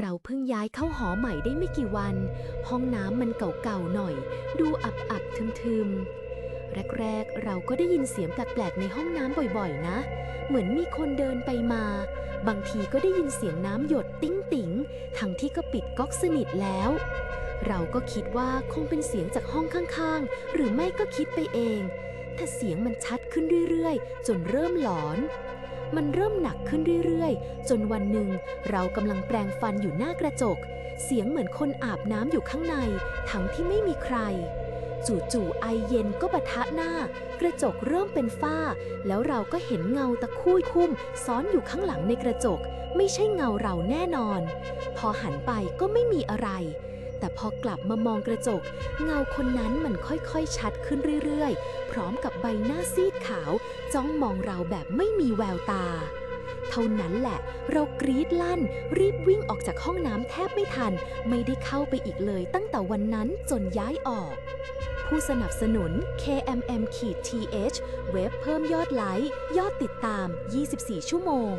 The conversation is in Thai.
เราเพิ่งย้ายเข้าหอใหม่ได้ไม่กี่วัน ห้องน้ำมันเก่าๆหน่อย ดูอับๆทึมๆ แรกๆ เราก็ได้ยินเสียงแปลกๆในห้องน้ำบ่อยๆ นะ เหมือนมีคนเดินไปมา บางทีก็ได้ยินเสียงน้ำหยดติ้งติ๋งๆทั้งที่ก็ปิดก๊อกสนิทแล้ว เราก็คิดว่าคงเป็นเสียงจากห้องข้างๆ หรือไม่ก็คิดไปเอง แต่เสียงมันชัดขึ้นเรื่อยๆ จนเริ่มหลอน มันเริ่มหนักขึ้นเรื่อยๆ จนวันหนึ่งเรากำลังแปรงฟันอยู่หน้ากระจก เสียงเหมือนคนอาบน้ำอยู่ข้างใน ทั้งที่ไม่มีใคร จู่ๆไอเย็นก็ปะทะหน้า กระจกเริ่มเป็นฝ้า แล้วเราก็เห็นเงาตะคุ่ยคุ้มซ้อนอยู่ข้างหลังในกระจก ไม่ใช่เงาเราแน่นอน พอหันไปก็ไม่มีอะไร แต่พอกลับมามองกระจก เงาคนนั้นมันค่อยๆ ชัดขึ้นเรื่อยๆ พร้อมกับใบหน้าซีดขาว จ้องมองเราแบบไม่มีแววตา เท่านั้นแหละ เรากรีดลั่น รีบวิ่งออกจากห้องน้ำแทบไม่ทัน ไม่ได้เข้าไปอีกเลยตั้งแต่วันนั้นจนย้ายออก ผู้สนับสนุน KMM-TH เว็บเพิ่มยอดไลค์ ยอดติดตาม 24 ชั่วโมง